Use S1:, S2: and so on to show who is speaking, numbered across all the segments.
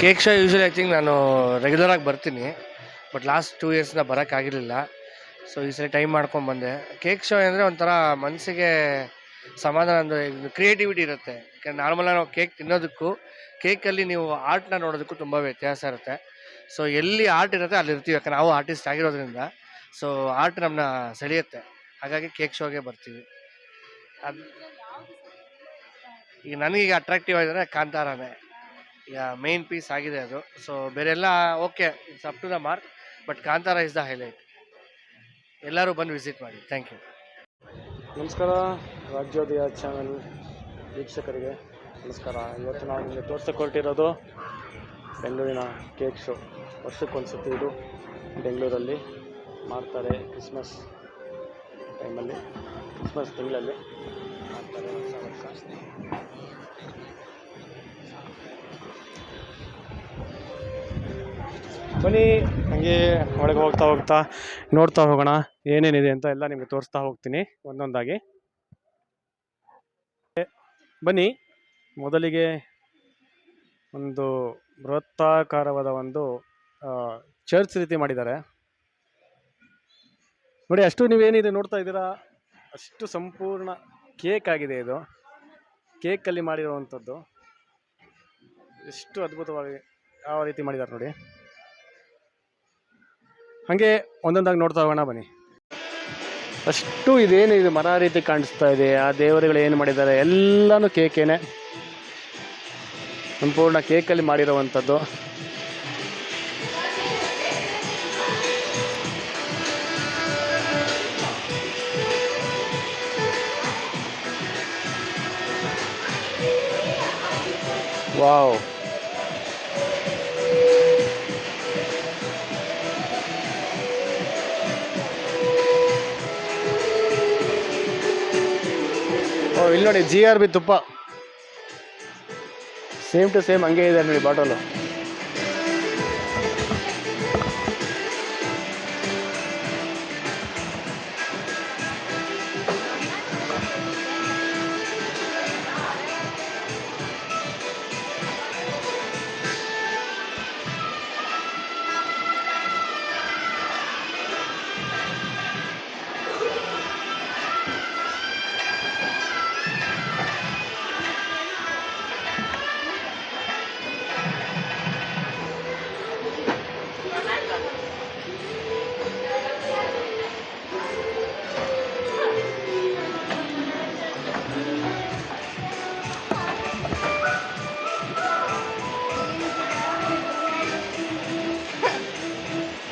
S1: Cake show usually I think ನಾನು ರೆಗ್ಯುಲರಾಗಿ ಬರ್ತೀನಿ ಬಟ್ ಲಾಸ್ಟ್ ಟೂ ಇಯರ್ಸ್ನ ಬರೋಕ್ಕಾಗಿರಲಿಲ್ಲ ಸೊ ಈ ಸಲ ಟೈಮ್ ಮಾಡ್ಕೊಂಡು ಬಂದೆ. ಕೇಕ್ ಶೋ ಅಂದರೆ ಒಂಥರ ಮನಸ್ಸಿಗೆ ಸಮಾಧಾನ ಅಂದರೆ ಕ್ರಿಯೇಟಿವಿಟಿ ಇರುತ್ತೆ. ಯಾಕಂದ್ರೆ ನಾರ್ಮಲಾಗಿ ನಾವು ಕೇಕ್ ತಿನ್ನೋದಕ್ಕೂ ಕೇಕಲ್ಲಿ ನೀವು ಆರ್ಟ್ನ ನೋಡೋದಕ್ಕೂ ತುಂಬ ವ್ಯತ್ಯಾಸ ಇರುತ್ತೆ. ಸೊ ಎಲ್ಲಿ ಆರ್ಟ್ ಇರುತ್ತೆ ಅಲ್ಲಿ ಇರ್ತೀವಿ. ಯಾಕಂದ್ರೆ ನಾವು ಆರ್ಟಿಸ್ಟ್ ಆಗಿರೋದ್ರಿಂದ ಸೊ ಆರ್ಟ್ ನಮ್ಮನ್ನ ಸೆಳೆಯುತ್ತೆ. ಹಾಗಾಗಿ ಕೇಕ್ ಶೋಗೆ ಬರ್ತೀವಿ. ಅದು ಈಗ ನನಗೀಗ ಅಟ್ರಾಕ್ಟಿವ್ ಆಗಿದ್ರೆ ಕಾಂತಾರನೇ. ಈಗ ಮೇನ್ ಪೀಸ್ ಆಗಿದೆ ಅದು. ಸೊ ಬೇರೆಲ್ಲ okay it's up to the mark but Kantara is the highlight ಎಲ್ಲರೂ ಬಂದು ವಿಸಿಟ್ ಮಾಡಿ. ಥ್ಯಾಂಕ್ ಯು
S2: ನಮಸ್ಕಾರ, ರಾಜ್ಯೋದಯ ಚಾನಲ್ ವೀಕ್ಷಕರಿಗೆ ನಮಸ್ಕಾರ. ಇವತ್ತು ನಾವು ನಿಮಗೆ ತೋರ್ಸಕ್ಕೆ ಬೆಂಗಳೂರಿನ ಕೇಕ್ ಶೋ ವರ್ಷಕ್ಕೊಂದ್ಸತಿ ಇದು ಬೆಂಗಳೂರಲ್ಲಿ ಮಾಡ್ತಾರೆ ಕ್ರಿಸ್ಮಸ್ ಟೈಮಲ್ಲಿ ಕ್ರಿಸ್ಮಸ್ ತಿಂಗಳಲ್ಲಿ ಮಾಡ್ತಾರೆ ಹೊಸ ವರ್ಷ. ಬನ್ನಿ, ಹಂಗೆ ಒಳಗೆ ಹೋಗ್ತಾ ಹೋಗ್ತಾ ನೋಡ್ತಾ ಹೋಗೋಣ, ಏನೇನಿದೆ ಅಂತ ಎಲ್ಲ ನಿಮಗೆ ತೋರಿಸ್ತಾ ಹೋಗ್ತೀನಿ ಒಂದೊಂದಾಗಿ. ಬನ್ನಿ, ಮೊದಲಿಗೆ ಒಂದು ಬೃಹತ್ತಾಕಾರವಾದ ಒಂದು ಚರ್ಚ್ ರೀತಿ ಮಾಡಿದ್ದಾರೆ. ನೋಡಿ, ಅಷ್ಟು ನೀವೇನಿದೆ ನೋಡ್ತಾ ಇದ್ದೀರಾ? ಅಷ್ಟು ಸಂಪೂರ್ಣ ಕೇಕ್ ಆಗಿದೆ ಇದು. ಕೇಕಲ್ಲಿ ಮಾಡಿರುವಂಥದ್ದು. ಎಷ್ಟು ಅದ್ಭುತವಾಗಿ ಯಾವ ರೀತಿ ಮಾಡಿದ್ದಾರೆ ನೋಡಿ. ಹಾಗೆ ಒಂದೊಂದಾಗಿ ನೋಡ್ತಾ ಹೋಗೋಣ, ಬನ್ನಿ. ಅಷ್ಟು ಇದೇನು ಇದು ಮರ ರೀತಿ ಕಾಣಿಸ್ತಾ ಇದೆ. ಆ ದೇವರುಗಳು ಏನು ಮಾಡಿದ್ದಾರೆ? ಎಲ್ಲನೂ ಕೇಕೇನೆ. ಸಂಪೂರ್ಣ ಕೇಕಲ್ಲಿ ಮಾಡಿರುವಂಥದ್ದು. ವಾವ್. ಇಲ್ಲಿ ನೋಡಿ ಜಿ ಆರ್ ಬಿ ತುಪ್ಪ. ಸೇಮ್ ಟು ಸೇಮ್ ಹಂಗೆ ಇದೆ ನೋಡಿ ಬಾಟಲು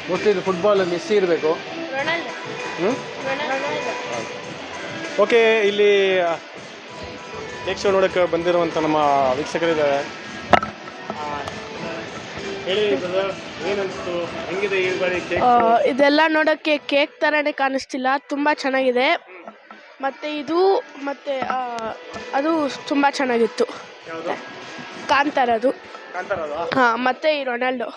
S2: ಮೋಸ್ಟ್ಲಿ ಇದು ಫುಟ್ಬಾಲ್ ಮೆಸ್ಸಿ ಇರಬೇಕು. ಹ್ಞೂ ಓಕೆ ಇಲ್ಲಿ ಯಕ್ಷ ನೋಡಕ್ಕೆ ಬಂದಿರುವಂಥ ನಮ್ಮ ವೀಕ್ಷಕರಿದ್ದಾರೆ.
S3: ಇದೆಲ್ಲ ನೋಡೋಕ್ಕೆ ಕೇಕ್ ಥರನೇ ಕಾಣಿಸ್ತಿಲ್ಲ. ತುಂಬ ಚೆನ್ನಾಗಿದೆ. ಮತ್ತು ಇದು ಮತ್ತು ಆ, ಅದು ತುಂಬ ಚೆನ್ನಾಗಿತ್ತು. ಕಾಂತಾರದು. ಹಾಂ ಮತ್ತು ಈ ರೊನಾಲ್ಡೋ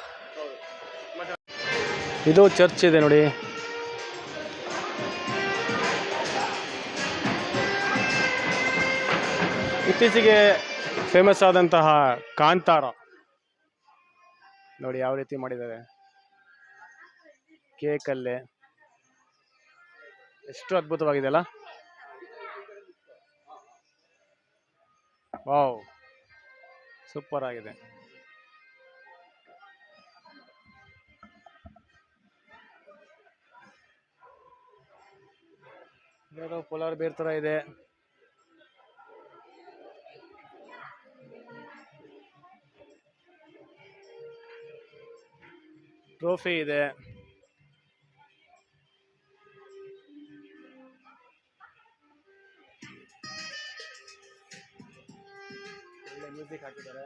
S2: ಇದು ಚರ್ಚ್ ಇದೆ ನೋಡಿ. ಇತ್ತೀಚೆಗೆ ಫೇಮಸ್ ಆದಂತಹ ಕಾಂತಾರ. ನೋಡಿ ಯಾವ ರೀತಿ ಮಾಡಿದ್ದಾರೆ. ಕೇಕಲ್ಲೇ. ಎಷ್ಟು ಅದ್ಭುತವಾಗಿದೆ ಅಲ್ಲ. ವಾವ್. ಸೂಪರ್ ಆಗಿದೆ. ಏನೋ ಪೋಲಾರ್ ಬೇರ್ ತರ ಇದೆ. ಟ್ರೋಫಿ ಇದೆ. ಮ್ಯೂಸಿಕ್ ಹಾಕಿದ್ದಾರೆ.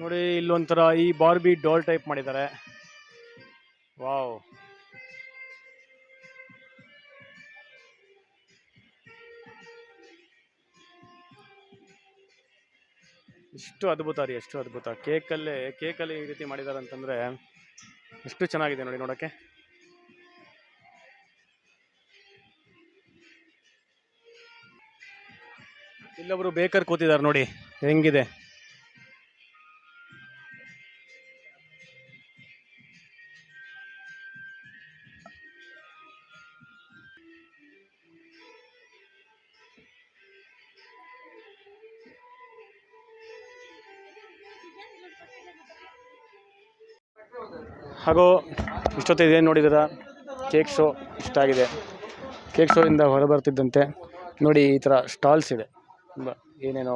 S2: ನೋಡಿ, ಇಲ್ಲೊಂಥರ ಈ ಬಾರ್ಬಿ ಡಾಲ್ ಟೈಪ್ ಮಾಡಿದ್ದಾರೆ. ವಾವ್ ಎಷ್ಟು ಅದ್ಭುತ ರೀ, ಎಷ್ಟು ಅದ್ಭುತ. ಕೇಕಲ್ಲೇ, ಕೇಕಲ್ಲಿ ಈ ರೀತಿ ಮಾಡಿದ್ದಾರೆ ಅಂತಂದರೆ ಎಷ್ಟು ಚೆನ್ನಾಗಿದೆ ನೋಡಿ ನೋಡೋಕ್ಕೆ ಇಲ್ಲೊಬ್ರು ಬೇಕರ್ ಕೂತಿದ್ದಾರೆ ನೋಡಿ, ಹೆಂಗಿದೆ? ಹಾಗೂ ಇಷ್ಟೊತ್ತಿಗೆ ಏನು ನೋಡಿದ್ದೀರ ಕೇಕ್ ಶೋ ಇಷ್ಟ ಆಗಿದೆ. ಕೇಕ್ ಶೋಯಿಂದ ಹೊರಬರ್ತಿದ್ದಂತೆ ನೋಡಿ ಈ ಥರ ಸ್ಟಾಲ್ಸ್ ಇದೆ. ತುಂಬ ಏನೇನೋ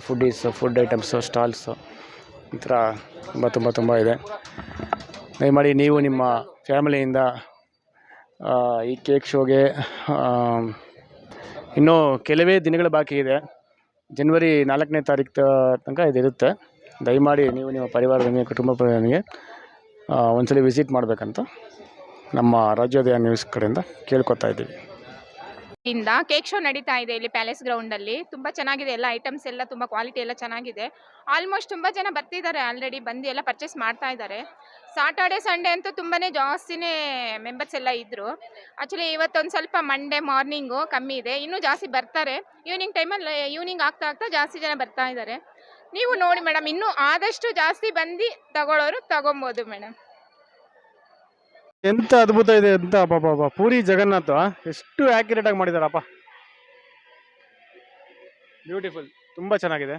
S2: ಫುಡ್ಡೀಸು ಫುಡ್ ಐಟಮ್ಸು ಸ್ಟಾಲ್ಸು ಈ ಥರ ತುಂಬ ತುಂಬ ತುಂಬ ಇದೆ. ದಯಮಾಡಿ ನೀವು ನಿಮ್ಮ ಫ್ಯಾಮಿಲಿಯಿಂದ ಈ ಕೇಕ್ ಶೋಗೆ ಇನ್ನೂ ಕೆಲವೇ ದಿನಗಳು ಬಾಕಿ ಇದೆ. ಜನ್ವರಿ ನಾಲ್ಕನೇ ತಾರೀಕು ತನಕ ಇದಿರುತ್ತೆ. ದಯಮಾಡಿ ನೀವು ನಿಮ್ಮ ಪರಿವಾರದೊಂದಿಗೆ ಕುಟುಂಬದೊಂದಿಗೆ ಆ, ಒಂದ್ಸಲಿ ವಿಸಿಟ್ ಮಾಡಬೇಕಂತ ನಮ್ಮ ರಾಜ್ಯೋದಯ ನ್ಯೂಸ್ ಕಡೆಯಿಂದ ಕೇಳ್ಕೊತಾ ಇದ್ದೀವಿ.
S4: ಇಂದ ಕೇಕ್ ಶೋ ನಡೀತಾ ಇದೆ ಇಲ್ಲಿ ಪ್ಯಾಲೇಸ್ ಗ್ರೌಂಡ್ ಅಲ್ಲಿ. ತುಂಬಾ ಚೆನ್ನಾಗಿದೆ ಎಲ್ಲ ಐಟಮ್ಸ್ ಎಲ್ಲ, ತುಂಬಾ ಕ್ವಾಲಿಟಿ ಎಲ್ಲ ಚೆನ್ನಾಗಿದೆ. ಆಲ್ಮೋಸ್ಟ್ ತುಂಬಾ ಜನ ಬರ್ತಿದ್ದಾರೆ ಆಲ್ರೆಡಿ ಬಂದು ಎಲ್ಲ ಪರ್ಚೇಸ್ ಮಾಡ್ತಾ ಇದ್ದಾರೆ. ಸಾಟರ್ಡೆ ಸಂಡೇ ಅಂತೂ ತುಂಬಾನೇ ಜಾಸ್ತಿನೇ ಮೆಂಬರ್ಸ್ ಎಲ್ಲ ಇದ್ರು. ಆಕ್ಚುಲಿ ಇವತ್ತೊಂದು ಸ್ವಲ್ಪ ಮಂಡೇ ಮಾರ್ನಿಂಗು ಕಮ್ಮಿ ಇದೆ, ಇನ್ನೂ ಜಾಸ್ತಿ ಬರ್ತಾರೆ. ಈವ್ನಿಂಗ್ ಟೈಮಲ್ಲಿ ಈವ್ನಿಂಗ್ ಆಗ್ತಾ ಆಗ್ತಾ ಜಾಸ್ತಿ ಜನ ಬರ್ತಾ ಇದ್ದಾರೆ. ನೀವು ನೋಡಿ ಮೇಡಮ್, ಇನ್ನೂ ಆದಷ್ಟು ಜಾಸ್ತಿ ಬಂದು ತಗೊಳ್ಳೋರು ತಗೊಬೋದು ಮೇಡಮ್.
S2: ಎಂತ ಅದ್ಭುತ ಇದೆ ಅಂತ ಪಾಪ ಪೂರಿ ಜಗನ್ನಾಥ, ಎಷ್ಟು ಆಕ್ಯುರೇಟ್ ಆಗಿ ಮಾಡಿದಾರಪ್ಪ. ಬ್ಯೂಟಿಫುಲ್ ತುಂಬಾ ಚೆನ್ನಾಗಿದೆ.